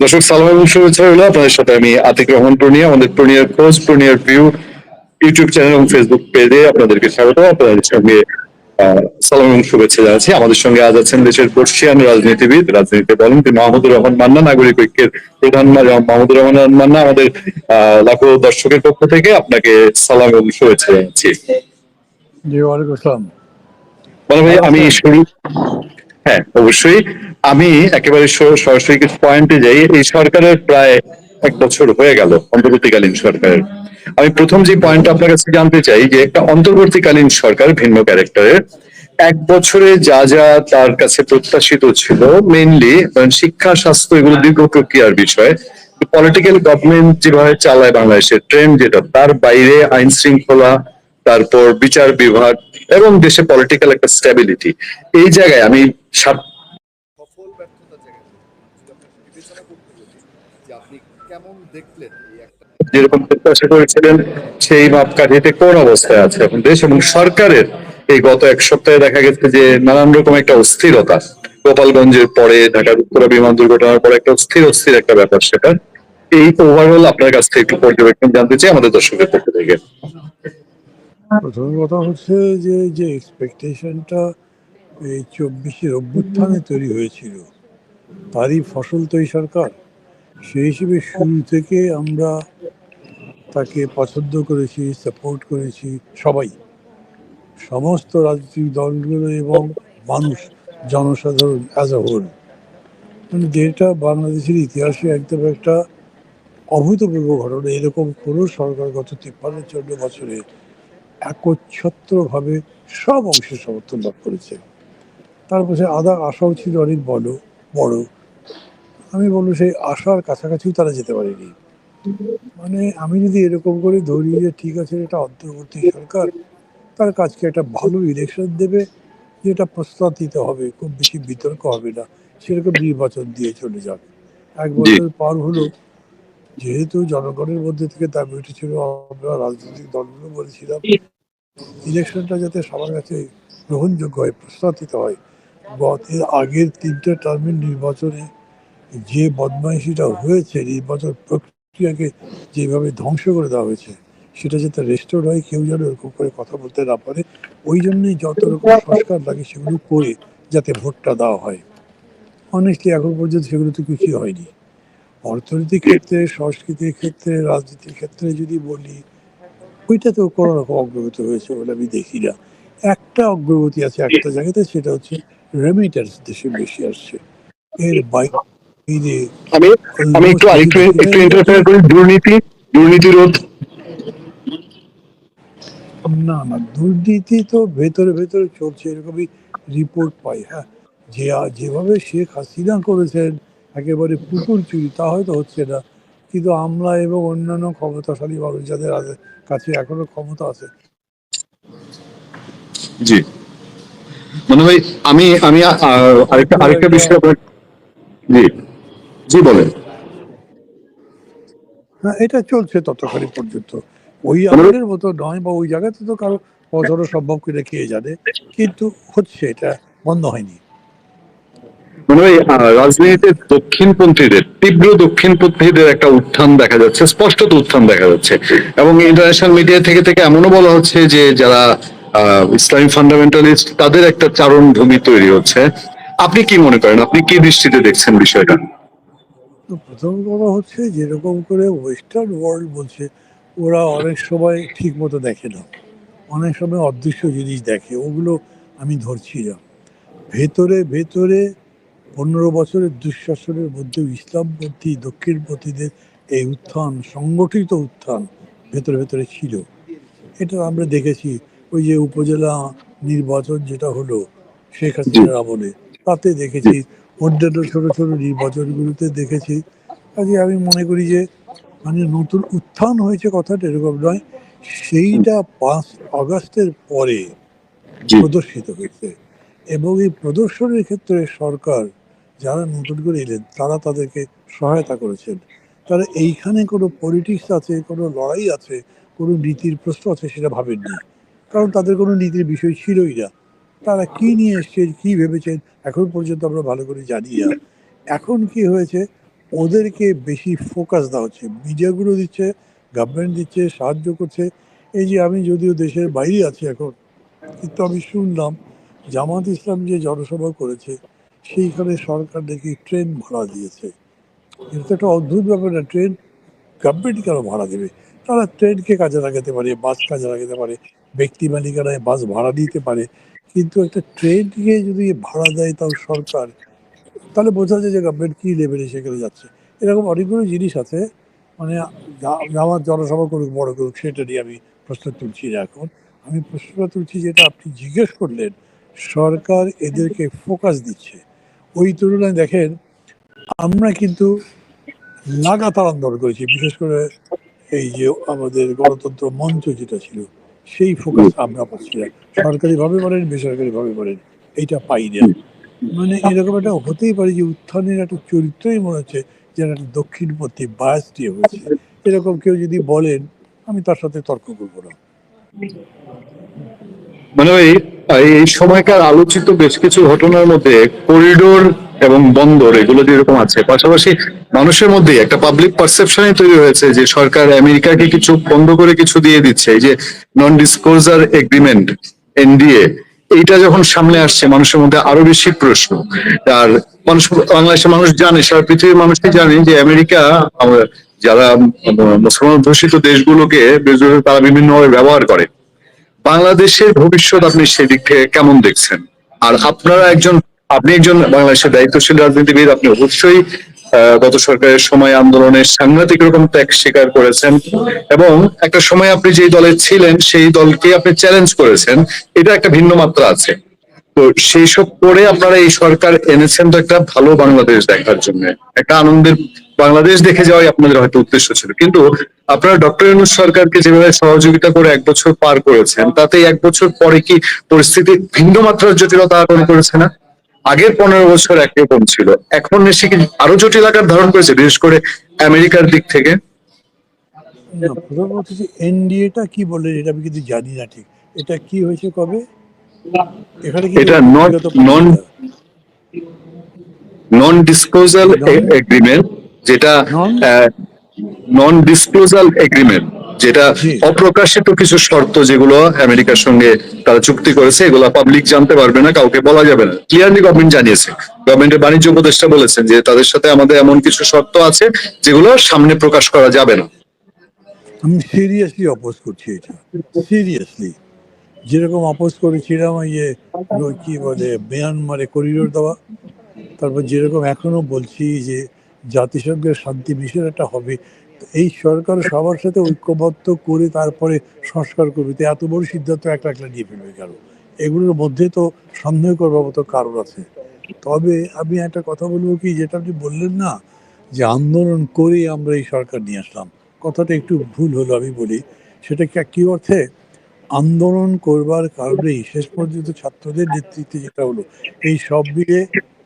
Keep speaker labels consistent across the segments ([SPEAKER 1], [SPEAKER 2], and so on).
[SPEAKER 1] দর্শক সালাম এবং শুভেচ্ছা রইল। আপনাদের সাথে আমি আতিক রহমান পূর্ণিয়া আমাদের পূর্ণিয়ার খোঁজ পূর্ণিয়ার ভিউ ইউটিউব চ্যানেল এবং ফেসবুক পেজে আপনাদেরকে স্বাগত আপনাদের সঙ্গে সালাম এবং শুভেচ্ছা জানাচ্ছি। আমাদের সঙ্গে আজ আছেন দেশের বর্ষিয়ান রাজনীতিবিদ রাজনীতিতে বলেন তিনি মাহমুদুর রহমান মান্না নাগরিক ঐক্যের প্রধান মাহমুদুর রহমান মান্না। আমাদের আহ, লাখো দর্শকের পক্ষ থেকে আপনাকে সালাম এবং শুভেচ্ছা জানাচ্ছি।
[SPEAKER 2] জি ওয়ালাইকুম আসসালাম।
[SPEAKER 1] ভাই আমি শুরু হ্যাঁ অবশ্যই। আমি একেবারে সরাসরি কিছু পয়েন্টে যাই। এই সরকারের প্রায় এক বছর হয়ে গেল অন্তর্বর্তীকালীন সরকারের। আমি প্রথম যে পয়েন্ট আপনার কাছে জানতে চাই যে একটা অন্তর্বর্তীকালীন সরকার ভিন্ন ক্যারেক্টারের এক বছরে যা যা তার কাছে প্রত্যাশিত ছিল মেইনলি শিক্ষা, স্বাস্থ্য এগুলো দীর্ঘ প্রক্রিয়ার বিষয়। পলিটিক্যাল গভর্নমেন্ট যেভাবে চালায় বাংলাদেশের ট্রেন্ড যেটা, তার বাইরে আইন শৃঙ্খলা তারপর বিচার বিভাগ এবং দেশে পলিটিক্যাল একটা স্ট্যাবিলিটি এই জায়গায় আমি সাত- যেরকম প্রত্যাশা করেছিলেন সেই মাপকাঠিতে কোন অবস্থায় আছে এখন দেশ এবং সরকারের? এই গত এক সপ্তাহে দেখা গেছে যে নানান রকম একটা অস্থিরতা। গোপালগঞ্জের পরে ঢাকার উত্তরা বিমান দুর্ঘটনার পরে একটা অস্থির অস্থির একটা ব্যাপার সেটা। এই ওভারঅল আপনার কাছ থেকে একটু পর্যবেক্ষণ জানতে চাই আমাদের দর্শকের পক্ষ থেকে।
[SPEAKER 2] প্রথম কথা হচ্ছে যে যে এক্সপেকটেশনটা এই চব্বিশের অভ্যুত্থানে তৈরি হয়েছিল তারই ফসল তো এই সরকার। সেই হিসেবে শুরু থেকে আমরা তাকে পছন্দ করেছি সাপোর্ট করেছি সবাই। সমস্ত রাজনৈতিক দলগুলো এবং মানুষ জনসাধারণ অ্যাজ আ হোল মানে যেটা বাংলাদেশের ইতিহাসে একদম একটা অভূতপূর্ব ঘটনা। এরকম কোনো সরকার গত তিপ্পান্ন চোদ্দ বছরে একচ্ছত্রভাবে সব অংশে সমর্থন লাভ করেছে। তারপর সে আদা আশাও ছিল অনেক বড় বড়। আমি বলব সেই আশার কাছাকাছিও তারা যেতে পারেনি। মানে আমি যদি এরকম করে ধরি যে ঠিক আছে এটা অন্তর্বর্তী সরকার তার কাজকে একটা ভালো ইলেকশন দেবে যেটা প্রস্তাব দিতে হবে খুব বেশি বিতর্ক হবে না সেরকম নির্বাচন দিয়ে চলে যাবে। এক বছর পার হলো যেহেতু জনগণের মধ্যে থেকে দাবি উঠেছিল আমরা রাজনৈতিক দলগুলো বলেছিলাম। ইলেকশনটা যাতে সবার কাছে গ্রহণযোগ্য হয়, প্রস্তাবিত হয়, গত আগের তিনটে টার্মের নির্বাচনে যে বদমাইশিটা হয়েছে, নির্বাচন প্রক্রিয়াকে যেভাবে ধ্বংস করে দেওয়া হয়েছে, সেটা যাতে রেস্টোর হয়, কেউ যেন এরকম করে কথা বলতে না পারে, ওই জন্যই যত রকম সংস্কার লাগে সেগুলো করে যাতে ভোটটা দেওয়া হয়। অনেস্টলি এখন পর্যন্ত সেগুলো তো কিছুই হয়নি। অর্থনৈতিক ক্ষেত্রে, সংস্কৃতির ক্ষেত্রে, রাজনীতির ক্ষেত্রে যদি বলি ওইটাতেও কোনো রকম অগ্রগতি হয়েছে বলে আমি দেখি না। একটা অগ্রগতি আছে একটা জায়গাতে সেটা হচ্ছে রেমিটার্স দেশে বেশি আসছে। এর বাইরে
[SPEAKER 1] আমি আমি একটু আরেকটু একটু ইন্টারফেয়ার করি দুর্নীতি দুর্নীতি রোধ।
[SPEAKER 2] না না দুর্নীতি তো ভেতরে ভেতরে চলছে এরকমই রিপোর্ট পাই হ্যাঁ। যে যেভাবে শেখ হাসিনা করেছেন একেবারে পুকুর চুরি তা হয়তো হচ্ছে না। কিন্তু আমলা এবং অন্যান্য ক্ষমতাশালী মানুষ যাদের কাছে এখনও ক্ষমতা আছে।
[SPEAKER 1] জি। মানে ভাই আমি আমি আরেকটা আরেকটা বিষয় আপনার- জি। জি বলেন।
[SPEAKER 2] হ্যাঁ এটা চলছে ততখানি পর্যন্ত। ওই
[SPEAKER 1] মানে-
[SPEAKER 2] আমাদের মতো নয় বা ওই জায়গাতে তো কারও পৌঁছানো সম্ভব করে কে জানে। কিন্তু হচ্ছে এটা বন্ধ হয়নি।
[SPEAKER 1] মানে আহ, রাজনীতিতে দক্ষিণপন্থীদের তীব্র দক্ষিণপন্থীদের একটা উত্থান দেখা যাচ্ছে স্পষ্টত উত্থান দেখা যাচ্ছে। এবং ইন্টারন্যাশনাল মিডিয়া থেকে থেকে এমনও বলা হচ্ছে যে যারা আহ, ইসলামী ফান্ডামেন্টালিস্ট তাদের একটা চারণ ভূমি তৈরি হচ্ছে। আপনি কি মনে করেন? আপনি কি দৃষ্টিতে দেখছেন বিষয়টা?
[SPEAKER 2] প্রথম কথা হচ্ছে যেরকম করে ওয়েস্টার্ন ওয়ার্ল্ড বলছে ওরা অনেক সময় ঠিক মতো দেখে না। অনেক সময় অদৃশ্য জিনিস দেখে ওগুলো আমি ধরছি না। ভেতরে ভেতরে পনেরো বছরের দুঃশাসনের মধ্যে ইসলামপন্থী দক্ষিণপন্থীদের এই উত্থান সংগঠিত উত্থান ভেতরে ভেতরে ছিল। এটা আমরা দেখেছি। ওই যে উপজেলা নির্বাচন যেটা হলো শেখ হাসিনার আমলে তাতে দেখেছি। অন্যান্য ছোট ছোট নির্বাচনগুলোতে দেখেছি। কাজে আমি মনে করি যে মানে নতুন উত্থান হয়েছে কথাটা এরকম নয়। সেইটা পাঁচ আগস্টের পরে প্রদর্শিত হয়েছে। এবং এই প্রদর্শনের ক্ষেত্রে সরকার যারা নতুন করে এলেন, তারা তাদেরকে সহায়তা করেছেন। তারা এইখানে কোনো পলিটিক্স আছে, কোনো লড়াই আছে, কোনো নীতির প্রশ্ন আছে সেটা ভাবেননি। কারণ তাদের কোনো নীতির বিষয় ছিলই না। তারা কি নিয়ে এসছেন, কি ভেবেছেন, এখন পর্যন্ত আমরা ভালো করে জানি না। এখন কি হয়েছে, ওদেরকে বেশি ফোকাস দেওয়া হচ্ছে। মিডিয়াগুলো দিচ্ছে গভর্নমেন্ট দিচ্ছে, সাহায্য করছে। এই যে আমি যদিও দেশের বাইরে আছি এখন, কিন্তু আমি শুনলাম জামাত ইসলাম যে জনসভা করেছে সেইখানে সরকার নাকি ট্রেন ভাড়া দিয়েছে। এটা তো একটা অদ্ভুত ব্যাপার না ট্রেন গভর্নমেন্ট কেন ভাড়া দেবে? তারা ট্রেনকে কাজে লাগাতে পারে বাস কাজে লাগাতে পারে, ব্যক্তি মালিকানায় বাস ভাড়া দিতে পারে। কিন্তু একটা ট্রেনকে যদি ভাড়া দেয় তাও সরকার, তাহলে বোঝা যায় যে গভর্নমেন্ট কী লেভেলে সেখানে যাচ্ছে। এরকম অনেকগুলো জিনিস আছে মানে আমার জনসভা করুক, বড় করুক, সেটা নিয়ে আমি প্রশ্ন তুলছি না এখন। আমি প্রশ্নটা তুলছি যেটা আপনি জিজ্ঞেস করলেন, সরকার এদেরকে ফোকাস দিচ্ছে। ওই তুলনায় দেখেন আমরা কিন্তু লাগাতার আন্দোলন করেছি বিশেষ করে এই যে আমাদের গণতন্ত্র মঞ্চ যেটা ছিল সেই ফোকাস আমরা পাচ্ছি না। সরকারিভাবে বলেন বেসরকারিভাবে বলেন এইটা পাই না। মানে এরকম একটা হতেই পারে যে উত্থানের একটা চরিত্রই মনে হচ্ছে যেন একটা দক্ষিণপন্থী বায়াস দিয়ে হয়েছে। এরকম কেউ যদি বলেন আমি তার সাথে তর্ক করব না।
[SPEAKER 1] মানে ওই এই সময়কার আলোচিত বেশ কিছু ঘটনার মধ্যে করিডোর এবং বন্দর এগুলো যেরকম আছে, পাশাপাশি মানুষের মধ্যে একটা পাবলিক পারসেপশনই তৈরি হয়েছে যে সরকার আমেরিকাকে কিছু বন্ধ করে কিছু দিয়ে দিচ্ছে। এই যে নন ডিসক্লোজার এগ্রিমেন্ট এনডিএ এইটা যখন সামনে আসছে, মানুষের মধ্যে আরও বেশি প্রশ্ন। আর মানুষ, বাংলাদেশের মানুষ জানে, সারা পৃথিবীর মানুষই জানে যে আমেরিকা যারা মুসলমান অধ্যুষিত দেশগুলোকে তারা বিভিন্নভাবে ব্যবহার করে। বাংলাদেশের ভবিষ্যৎ আপনি সেদিক থেকে কেমন দেখছেন? আর আপনারা একজন, আপনি একজন বাংলাদেশের দায়িত্বশীল রাজনীতিবিদ, আপনি অবশ্যই গত সরকারের সময় আন্দোলনের সাংঘাতিক রকম ত্যাগ স্বীকার করেছেন এবং একটা সময় আপনি যেই দলে ছিলেন, সেই দলকে আপনি চ্যালেঞ্জ করেছেন। এটা একটা ভিন্ন মাত্রা আছে। তো সেই সব করে আপনারা এই সরকার এনেছেন তো একটা ভালো বাংলাদেশ দেখার জন্য, একটা আনন্দের বাংলাদেশ দেখে যাওয়াই আপনাদের হয়তো উদ্দেশ্য ছিল। কিন্তু আপনারা ডক্টর ইউনুস সরকারকে যেভাবে সহযোগিতা করে এক বছর পার করেছেন তাতে এক বছর পরে কি পরিস্থিতি ভিন্ন মাত্রার জটিলতা আরোপ করেছে না? আগের পনেরো বছর একরকম ছিল। এখন এসে কি আরও জটিল আকার ধারণ করেছে বিশেষ করে আমেরিকার দিক থেকে?
[SPEAKER 2] এনডিএটা কি বললেন এটা আমি কিন্তু জানি না ঠিক। এটা কি হয়েছে কবে? এখানে কি
[SPEAKER 1] এটা নন ডিসক্লোজাল
[SPEAKER 2] Non-
[SPEAKER 1] এগ্রিমেন্ট যেটা নন ডিসক্লোজাল এগ্রিমেন্ট যেটা অপ্রকাশিত কিছু শর্ত যেগুলো আমেরিকার সঙ্গে তারা চুক্তি করেছে এগুলো পাবলিক জানতে পারবে না কাউকে বলা যাবে না। ক্লিয়ারলি গভর্নমেন্ট জানিয়েছে। গভর্নমেন্টের বাণিজ্য উপদেষ্টা বলেছেন যে তাদের সাথে আমাদের এমন কিছু শর্ত আছে যেগুলো সামনে প্রকাশ করা যাবে না।
[SPEAKER 2] আমি সিরিয়াসলি অপোজ করছি এটা। সিরিয়াসলি যেরকম অপোজ করেছিলাম ওই যে ওই কি বলে মিয়ানমারে করিডোর দেওয়া। তারপর যেরকম এখনও বলছি যে জাতিসংঘের শান্তি মিশন একটা হবে। এই সরকার সবার সাথে ঐক্যবদ্ধ করে তারপরে সংস্কার করবে। তো এত বড় সিদ্ধান্ত একটা একটা নিয়ে ফেলবে কেন? এগুলোর মধ্যে তো সন্দেহ করবার মতো কারণ আছে। তবে আমি একটা কথা বলব কি, যেটা আপনি বললেন না, যে আন্দোলন করে আমরা এই সরকার নিয়ে আসলাম। কথাটা একটু ভুল হলো আমি বলি। সেটা কি অর্থে? আন্দোলন করবার কারণেই শেষ পর্যন্ত ছাত্রদের নেতৃত্বে যেটা হলো, এই সব মিলে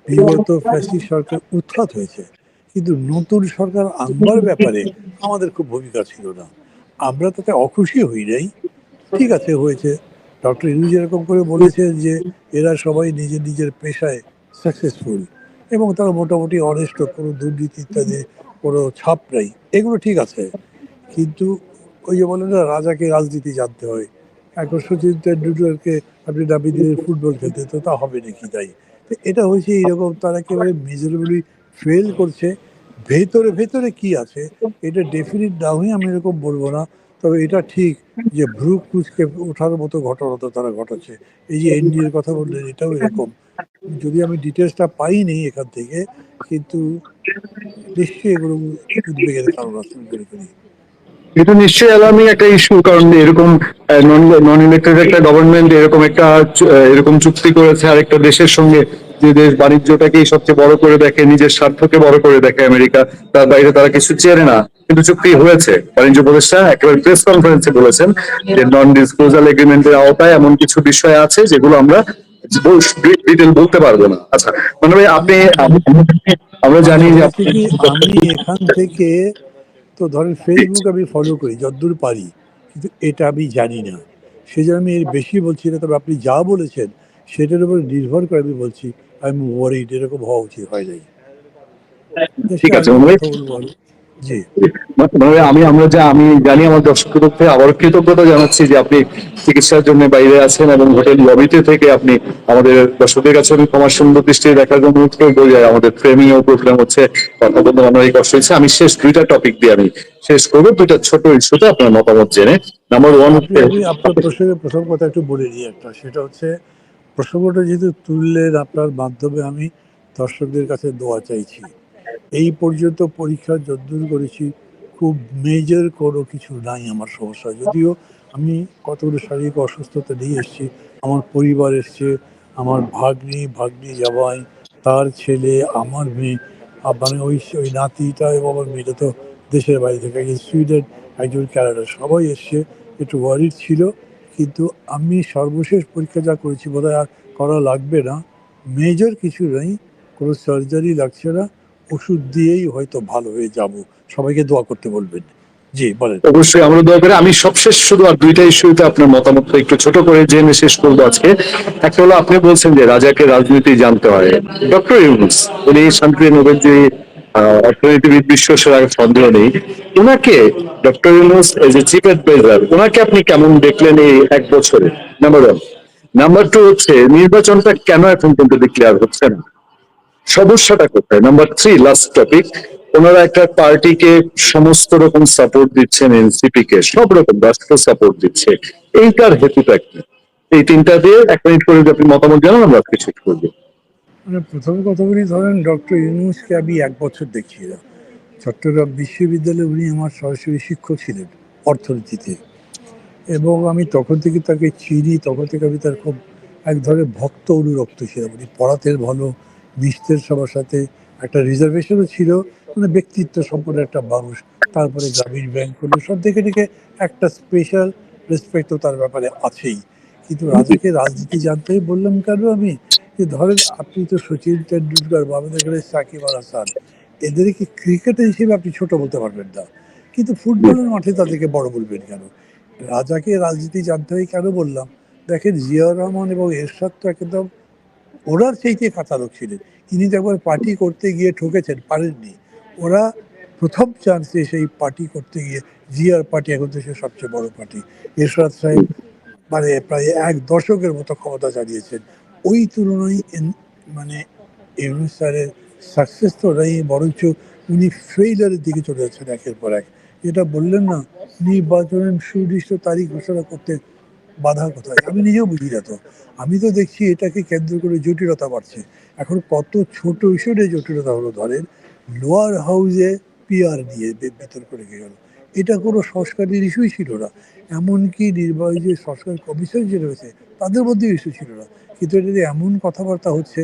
[SPEAKER 2] বিগত ফ্যাসি সরকার উৎখাত হয়েছে। কিন্তু নতুন সরকার আনবার ব্যাপারে আমাদের খুব ভূমিকা ছিল না। আমরা তাতে অখুশি হই নাই। ঠিক আছে, হয়েছে। ডক্টর ইনু যেরকম করে বলেছেন যে, এরা সবাই নিজের নিজের পেশায় সাকসেসফুল এবং তারা মোটামুটি অনেস্ট কোনো দুর্নীতি ইত্যাদি, কোনো ছাপ নাই। এগুলো ঠিক আছে। কিন্তু ওই যে বলে না, রাজাকে রাজনীতি জানতে হয়। এখন সচিন তেন্ডুলকারকে আপনি নামিয়ে দিলেন ফুটবল খেলতে, তো তা হবে নাকি তাই? তো এটা হয়েছে এইরকম, তারা একেবারে মেজারেবলি ফেল করছে। ভেতরে ভেতরে কি আছে, এটা ডেফিনিট না হয়ে আমি এরকম বলব না। তবে এটা ঠিক যে ভ্রু কুচকে ওঠার মতো ঘটনা তো তারা ঘটাচ্ছে। এই যে এনডিএর কথা বললেন, এটাও এরকম। যদি আমি ডিটেলসটা পাইনি এখান থেকে, কিন্তু নিশ্চয়ই এগুলো উদ্বেগের কারণ আছে মনে করি।
[SPEAKER 1] এটা নিশ্চয়ই অ্যালার্মিং একটা ইস্যু কারণ এরকম নন ইলেক্টেড একটা গভর্নমেন্ট এরকম একটা এরকম চুক্তি করেছে আরেকটা দেশের সঙ্গে। যে দেশ বাণিজ্যটাকেই সবচেয়ে বড় করে দেখে, নিজের স্বার্থকে বড় করে দেখে আমেরিকা, তার বাইরে তারা কিছু চেনে না। কিন্তু চুক্তি হয়েছে। বাণিজ্য উপদেষ্টা একেবারে প্রেস কনফারেন্সে বলেছেন যে নন ডিসক্লোজাল এগ্রিমেন্টের আওতায় এমন কিছু বিষয় আছে যেগুলো আমরা ডিটেল বলতে পারব না। আচ্ছা মানে ভাই, আপনি আমরা জানি যে
[SPEAKER 2] আমি এখান থেকে তো ধরেন ফেসবুক আমি ফলো করি যতদূর পারি, কিন্তু এটা আমি জানি না। সেই জন্য আমি এর বেশি বলছি না, তবে আপনি যা বলেছেন, সেটার উপর নির্ভর করে আমি বলছি। আমি ওয়ারিড এরকম হওয়া উচিত হয় নাই
[SPEAKER 1] ঠিক আছে
[SPEAKER 2] আমি। জি।
[SPEAKER 1] আমরা যা আমি জানি আমার দর্শকদের আবার কৃতজ্ঞতা জানাচ্ছি যে আপনি চিকিৎসার জন্য বাইরে আছেন এবং হোটেল লবিতে থেকে আপনি আমাদের দর্শকদের কাছে আমি ক্ষমার সুন্দর দৃষ্টি দেখার জন্য অনুরোধ করব যে আমাদের ফ্রেমিং ও প্রোগ্রাম হচ্ছে কথা বলতে আমার এই কষ্ট হচ্ছে আমি শেষ দুইটা টপিক দিয়ে আমি শেষ করব। দুইটা ছোট ইস্যুতে আপনার মতামত জেনে। নাম্বার ওয়ান
[SPEAKER 2] আপনার প্রসঙ্গে প্রথম কথা একটু বলে দিই একটা সেটা হচ্ছে প্রসঙ্গটা যেহেতু তুললেন আপনার মাধ্যমে, আমি দর্শকদের কাছে দোয়া চাইছি। এই পর্যন্ত পরীক্ষা যদ্দূর করেছি, খুব মেজর কোনো কিছু নাই আমার সমস্যা। যদিও আমি কতগুলো শারীরিক অসুস্থতা নিয়ে এসেছি, আমার পরিবার এসছে, আমার ভাগ্নি ভাগ্নি জামাই, তার ছেলে, আমার মেয়ে মানে ওই ওই নাতিটা এবং আমার মেয়েটা তো দেশের বাইরে থেকে একজন সুইডেন একজন ক্যানাডা সবাই এসছে, একটু ওয়ারিড ছিল। কিন্তু আমি সর্বশেষ পরীক্ষা যা করেছি বোধহয় আর করা লাগবে না। মেজর কিছু নেই, কোনো সার্জারি লাগছে না। ওষুধ দিয়েই হয়তো ভালো হয়ে যাব। সবাইকে দোয়া করতে বলবেন। জি, বলেন।
[SPEAKER 1] অবশ্যই আমরা দয়া করে। আমি সবশেষ শুধু আর দুইটা ইস্যুতে আপনার মতামত একটু ছোট করে জেনে শেষ করব আজকে। একটা হলো, আপনি বলছেন যে রাজাকে রাজনীতি জানতে হয়। ডক্টর ইউনুস, উনি শান্তি নোবেল যে অর্থনীতিবিদ সন্দেহ নেই। ওনাকে doctor Yunus as a chief adviser ওনাকে আপনি কেমন দেখলেন এই এক বছরে? নাম্বার ওয়ান নাম্বার টু হচ্ছে, নির্বাচনটা কেন এখন কিন্তু ডিক্লেয়ার হচ্ছে না? সমস্যাটা কোথায়? নাম্বার থ্রি লাস্ট টপিক ওনারা একটা পার্টিকে সমস্ত রকম সাপোর্ট দিচ্ছেন এনসিপি কে সব রকম রাষ্ট্র সাপোর্ট দিচ্ছে। এইটার হেতুটা কি? এই তিনটা দিয়ে এক মিনিট করে আপনি মতামত জানান, আমরা শেষ করব।
[SPEAKER 2] মানে প্রথম কথা বলি ধরেন, ডক্টর ইউনুসকে আমি এক বছর দেখি না চট্টগ্রাম বিশ্ববিদ্যালয়ে উনি আমার সরাসরি শিক্ষক ছিলেন অর্থনীতিতে। এবং আমি তখন থেকে তাকে চিনি, তখন থেকে আমি তার খুব এক ধরনের ভক্ত অনুরক্ত ছিলাম। উনি পড়াতেন ভালো মিশতেন সবার সাথে একটা রিজার্ভেশনও ছিল মানে ব্যক্তিত্ব সম্পন্ন একটা মানুষ। তারপরে গ্রামীণ ব্যাংক হলো, সব দেখে দেখে একটা স্পেশাল রেসপেক্টও তার ব্যাপারে আছেই। কিন্তু রাজাকে রাজনীতি জানতেই বললাম, কেন আমি? যে ধরেন আপনি তো সচিন টেন্ডুলকার বা আমাদের সাকিব আল হাসান, এদেরকে ক্রিকেটার হিসেবে আপনি ছোট বলতে পারবেন না। কিন্তু ফুটবলের মাঠে তাদেরকে বড় বলবেন কেন? রাজাকে রাজনীতি জানতে হয়, কেন বললাম? দেখেন জিয়াউর রহমান এবং এরশাদ তো একদম ওনার চাইতে কাতারক ছিলেন। তিনি তো একবার পার্টি করতে গিয়ে ঠকেছেন, পারেননি। ওরা প্রথম চান্সে সেই পার্টি করতে গিয়ে জিয়ার পার্টি এখন দেশের সবচেয়ে বড় পার্টি। এরশাদ সাহেব মানে প্রায় এক দশকের মতো ক্ষমতা চালিয়েছেন ওই তুলনায় মানে ইউনুস স্যারের সাকসেস তো নেই বরঞ্চ উনি ফেইলারের দিকে চলে যাচ্ছেন একের পর এক। যেটা বললেন না, নির্বাচনের সুনির্দিষ্ট তারিখ ঘোষণা করতে বাধা কোথায় আমি নিজেও বুঝি না তো। আমি তো দেখছি এটাকে কেন্দ্র করে জটিলতা বাড়ছে। এখন কত ছোট ইস্যুতে জটিলতা হলো ধরেন লোয়ার হাউসে পিআর নিয়ে বিতর্ক রেখে গেল। এটা কোনো সংস্কারের ইস্যুই ছিল না। এমনকি নির্বাহী যে সংস্কার কমিশন যে রয়েছে, তাদের মধ্যে ইস্যু ছিল না। কিন্তু এটা যে এমন কথাবার্তা হচ্ছে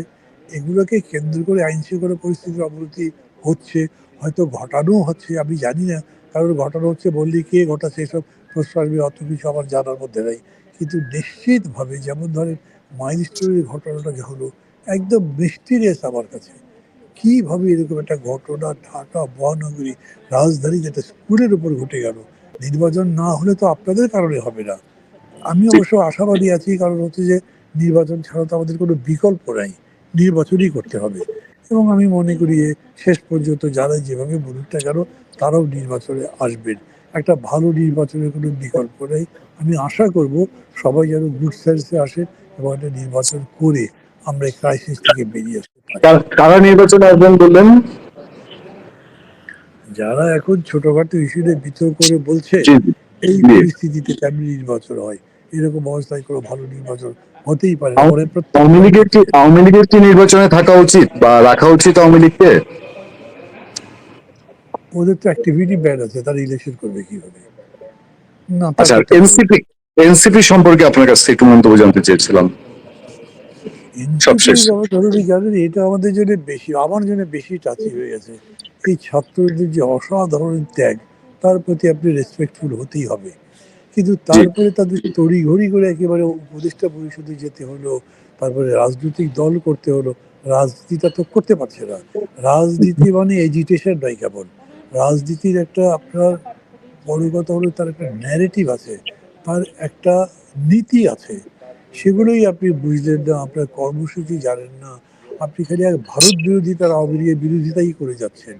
[SPEAKER 2] এগুলোকে কেন্দ্র করে আইন শৃঙ্খলা পরিস্থিতির অবনতি হচ্ছে হয়তো ঘটানো হচ্ছে আমি জানি না। কারণ ঘটানো হচ্ছে বললে কে ঘটাচ্ছে এসব প্রশ্ন অত কিছু আমার জানার মধ্যে নেই। কিন্তু নিশ্চিতভাবে যেমন ধরেন মাইল স্টোরির ঘটনাটা যে হলো একদম মিস্টিরিয়াস আমার কাছে। কীভাবে এরকম একটা ঘটনা ঢাকা মহানগরী রাজধানী যেটা স্কুলের উপর ঘটে গেল নির্বাচন না হলে তো আপনাদের কারণে হবে না। আমি অবশ্য আশাবাদী আছি কারণ হচ্ছে যে নির্বাচন ছাড়া তো আমাদের কোনো বিকল্প নাই। নির্বাচনই করতে হবে। এবং আমি মনে করি শেষ পর্যন্ত যারা যেভাবে বলুক না কেন তারাও নির্বাচনে আসবেন। একটা ভালো নির্বাচনের কোনো বিকল্প নেই। আমি আশা করব সবাই যেন গুড সেন্সে আসে এবং একটা নির্বাচন করে আমরা এই ক্রাইসিস থেকে বেরিয়ে আসতে
[SPEAKER 1] কারা নির্বাচনে আসবেন বললেন?
[SPEAKER 2] যারা এখন ছোটখাটো ইস্যুতে বিতর্ক করে বলছে এই পরিস্থিতিতে কেমন নির্বাচন হয়? এরকম অবস্থায় কোনো ভালো নির্বাচন হতেই পারে।
[SPEAKER 1] আওয়ামী লীগের কি আওয়ামী লীগের কি নির্বাচনে থাকা উচিত বা রাখা উচিত আওয়ামী লীগকে?
[SPEAKER 2] ওদের তো অ্যাক্টিভিটি আছে তারা ইলেকশন করবে কীভাবে? না
[SPEAKER 1] আচ্ছা এনসিপি এনসিপি সম্পর্কে আপনার কাছে একটু মন্তব্য জানতে চেয়েছিলাম।
[SPEAKER 2] এটা আমাদের জন্য বেশি আমার জন্য বেশি টাচি হয়ে গেছে। এই ছাত্রদের যে অসাধারণ ত্যাগ তার প্রতি আপনি রেসপেক্টফুল হতেই হবে। কিন্তু তারপরে তাদের তড়িঘড়ি করে একেবারে উপদেষ্টা পরিষদে যেতে হলো তারপরে রাজনৈতিক দল করতে হলো রাজনীতিটা তো করতে পারছে না। রাজনীতি মানে এজিটেশন নয় কেমন রাজনীতির একটা আপনার বড় কথা হলো তার একটা ন্যারেটিভ আছে তার একটা নীতি আছে। সেগুলোই আপনি বুঝলেন না আপনার কর্মসূচি জানেন না। আপনি খালি এক ভারত বিরোধিতার আওয়ামী লীগের বিরোধিতাই করে যাচ্ছেন।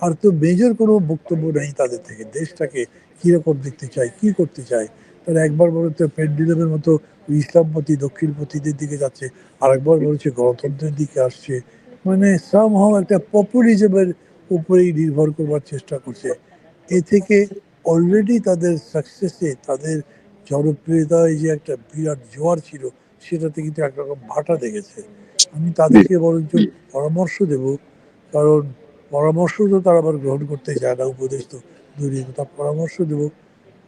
[SPEAKER 2] আর তো মেজর কোনো বক্তব্য নেই তাদের থেকে। দেশটাকে কীরকম দেখতে চায় কি করতে চায়? তারা একবার বলতে পেন্ডুলামের মতো ইসলামপতি দক্ষিণপন্থীদের দিকে যাচ্ছে আর একবার বলছে গণতন্ত্রের দিকে আসছে। মানে সামহাও একটা পপুলিজমের উপরেই নির্ভর করবার চেষ্টা করছে। এ থেকে অলরেডি তাদের সাকসেসে তাদের জনপ্রিয়তায় যে একটা বিরাট জোয়ার ছিল সেটাতে কিন্তু একরকম ভাটা দেখেছে আমি তাদেরকে বরঞ্চ পরামর্শ দেব কারণ পরামর্শ তো তারা আবার গ্রহণ করতে চায় না উপদেশ তো দূরে তার পরামর্শ দেব।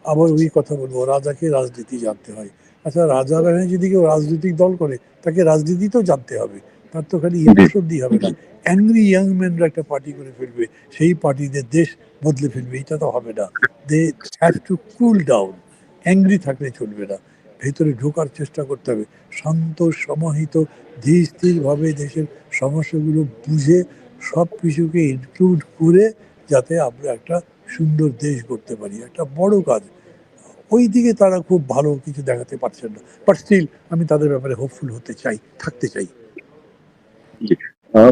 [SPEAKER 2] আবার ওই কথা বলব রাজাকে রাজনীতি জানতে হয়। আচ্ছা রাজা রানী যদি কেউ রাজনৈতিক দল করে তাকে রাজনীতি তো জানতে হবে। তার তো খালি ইমোশন দিয়ে হবে না। অ্যাংরি ইয়াং ম্যানরা একটা পার্টি করে ফেলবে সেই পার্টিদের দেশ বদলে ফেলবে এটা তো হবে না। They have to cool down angry থাকলে চলবে না। ভেতরে ঢোকার চেষ্টা করতে হবে। শান্ত সমাহিত ধীর স্থিরভাবে দেশের সমস্যাগুলো বুঝে সব কিছুকে ইনক্লুড করে যাতে আমরা একটা সুন্দর দেশ করতে পারি একটা বড় কাজ। ওই দিকে তারা খুব ভালো কিছু দেখাতে পারছেন না। বাট স্টিল আমি তাদের ব্যাপারে হোপফুল হতে চাই থাকতে চাই।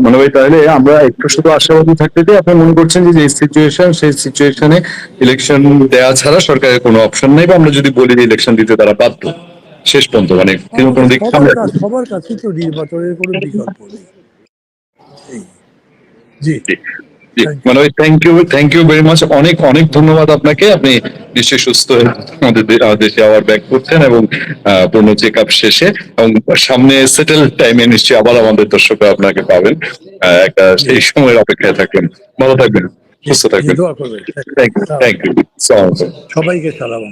[SPEAKER 1] মনে হয় তাহলে আমরা একটু শুধু আশাবাদী থাকতে চাই আপনি মনে করছেন যে যে সিচুয়েশন সেই সিচুয়েশনে ইলেকশন দেওয়া ছাড়া সরকারের কোনো অপশন নেই বা আমরা যদি বলি যে ইলেকশন দিতে তারা বাধ্য? শেষ পর্যন্ত মানে কোনো দিক
[SPEAKER 2] সবার কাছে- তো নির্বাচনের কোনো বিকল্প নেই। এই, জি।
[SPEAKER 1] মানে thank you thank you very much অনেক অনেক ধন্যবাদ আপনাকে। আপনি নিশ্চয়ই সুস্থ হয়ে আমাদের দেশে আবার ব্যাক করছেন এবং পূর্ণ চেক আপ শেষে। এবং সামনে সেটেল টাইমে নিশ্চয়ই আবার আমাদের দর্শকরা আপনাকে পাবেন। একটা সেই সময়ের অপেক্ষায় থাকবেন। ভালো থাকবেন সুস্থ থাকবেন। থ্যাংক ইউ থ্যাংক ইউ
[SPEAKER 2] সবাইকে সালাম